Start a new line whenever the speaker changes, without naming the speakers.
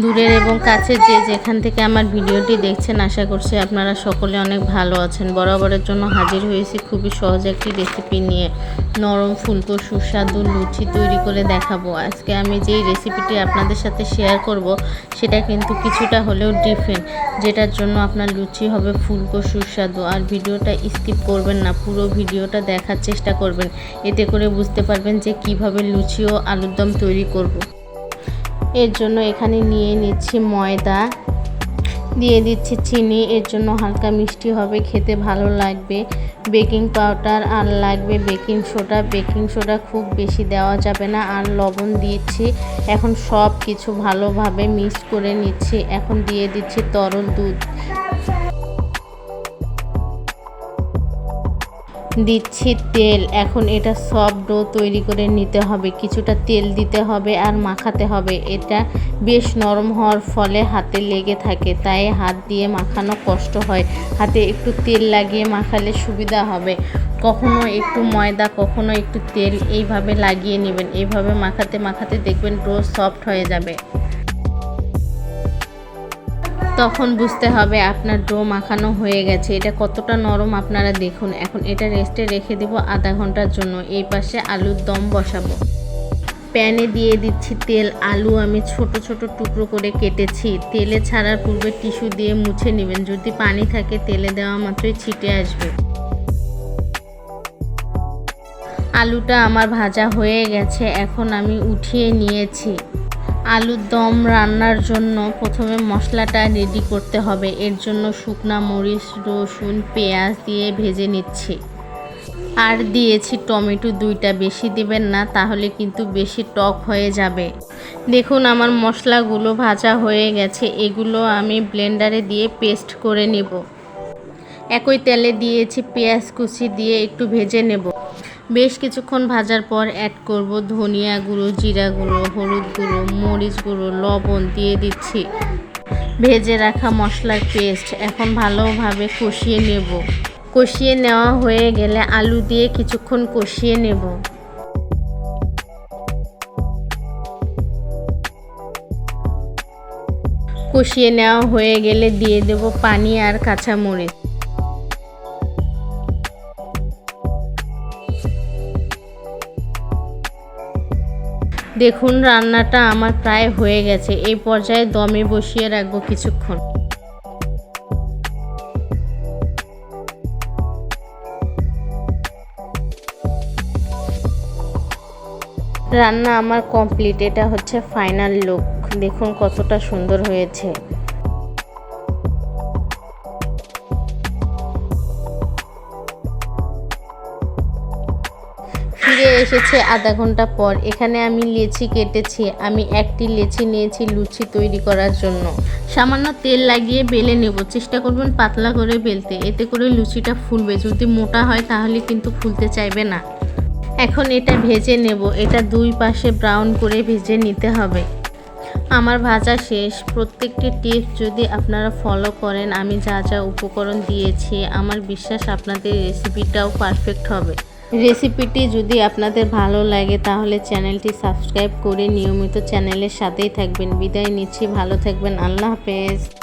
দূরের এবং কাছে যে যেখান থেকে আমার ভিডিওটি দেখছেন, আশা করছি আপনারা সকলে অনেক ভালো আছেন। বরাবরের জন্য হাজির হয়েছি খুবই সহজ একটি রেসিপি নিয়ে। নরম ফুলকো, সুস্বাদু লুচি তৈরি করে দেখাবো। আজকে আমি যেই রেসিপিটি আপনাদের সাথে শেয়ার করব, সেটা কিন্তু কিছুটা হলেও ডিফারেন্ট যেটার জন্য আপনার লুচি হবে ফুলকো, সুস্বাদু। আর ভিডিওটা স্কিপ করবেন না, পুরো ভিডিওটা দেখার চেষ্টা করবেন। এতে করে বুঝতে পারবেন যে কীভাবে লুচি ও আলুর দম তৈরি করব। এর জন্য এখানে নিয়ে নিচ্ছি ময়দা। দিয়ে দিচ্ছি চিনি, এর জন্য হালকা মিষ্টি হবে, খেতে ভালো লাগবে। বেকিং পাউডার আর লাগবে বেকিং সোডা। বেকিং সোডা খুব বেশি দেওয়া যাবে না, আর লবণ দিয়েছি এখন সব কিছু ভালোভাবে মিক্স করে নিচ্ছি। এখন দিয়ে দিচ্ছি তরল দুধ। দিচ্ছি তেল। এখন এটা সব ডো তৈরি করে নিতে হবে। কিছুটা তেল দিতে হবে আর মাখাতে হবে। এটা বেশ নরম হওয়ার ফলে হাতে লেগে থাকে, তাই হাত দিয়ে মাখানো কষ্ট হয়। হাতে একটু তেল লাগিয়ে মাখালে সুবিধা হবে। কখনো একটু ময়দা, কখনো একটু তেল, এইভাবে লাগিয়ে নেবেন। এইভাবে মাখাতে মাখাতে দেখবেন ডো সফট হয়ে যাবে। তখন বুঝতে হবে আপনার ডো মাখানো হয়ে গেছে। এটা কতটা নরম আপনারা দেখুন। এখন এটা রেস্টে রেখে দেব আধা ঘণ্টার জন্য। এই পাশে আলুর দম বসাবো। প্যানে দিয়ে দিচ্ছি তেল। আলু আমি ছোট ছোট টুকরো করে কেটেছি। তেলে ছাড়ার পূর্বে টিস্যু দিয়ে মুছে নেবেন। যদি পানি থাকে, তেলে দেওয়া মাত্রই ছিটে আসবে। আলুটা আমার ভাজা হয়ে গেছে। এখন আমি উঠিয়ে নিয়েছি। আলুর দম রান্নার জন্য প্রথমে মশলাটা রেডি করতে হবে। এর জন্য শুকনা মরিচ, রসুন, পেঁয়াজ দিয়ে ভেজে নিচ্ছি। আর দিয়েছি টমেটো দুইটা। বেশি দিবেন না, তাহলে কিন্তু বেশি টক হয়ে যাবে। দেখুন আমার মশলাগুলো ভাজা হয়ে গেছে। এগুলো আমি ব্লেন্ডারে দিয়ে পেস্ট করে নেব। একই তেলে দিয়েছি পেঁয়াজ কুচি দিয়ে একটু ভেজে নেব। বেশ কিছুক্ষণ ভাজার পর অ্যাড করব ধনিয়া গুঁড়ো, জিরা গুঁড়ো, হলুদ গুঁড়ো, মরিচ গুঁড়ো, লবণ দিয়ে দিচ্ছি। ভেজে রাখা মশলার পেস্ট এখন ভালোভাবে কষিয়ে নেব। কষিয়ে নেওয়া হয়ে গেলে আলু দিয়ে কিছুক্ষণ কষিয়ে নেব। কষিয়ে নেওয়া হয়ে গেলে দিয়ে দেব পানি আর কাঁচামরিচ। দেখুন, রান্নাটা আমার প্রায় হয়ে গেছে। এই পর্যায়ে দমে বসিয়ে রাখব কিছুক্ষণ। রান্না আমার কমপ্লিট এটা হচ্ছে ফাইনাল লুক দেখুন কতটা সুন্দর হয়েছে। ফিরে এসেছে আধা ঘণ্টা পর। এখানে আমি লেচি কেটেছি। আমি একটি লেচি নিয়েছি লুচি তৈরি করার জন্য। সামান্য তেল লাগিয়ে বেলে নেব। চেষ্টা করবেন পাতলা করে বেলতে। এতে করে লুচিটা ফুলবে। যদি মোটা হয় তাহলে কিন্তু ফুলতে চাইবে না। এখন এটা ভেজে নেব। এটা দুই পাশে ব্রাউন করে ভেজে নিতে হবে। আমার ভাজা শেষ। প্রত্যেকটি টিপস যদি আপনারা ফলো করেন, আমি যা যা উপকরণ দিয়েছি, আমার বিশ্বাস আপনাদের রেসিপিটাও পারফেক্ট হবে। রেসিপিটি যদি আপনাদের ভালো লাগে, তাহলে চ্যানেলটি সাবস্ক্রাইব করে নিয়মিত চ্যানেলের সাথেই থাকবেন। বিদায় নিচ্ছি, ভালো থাকবেন, আল্লাহ হাফেজ।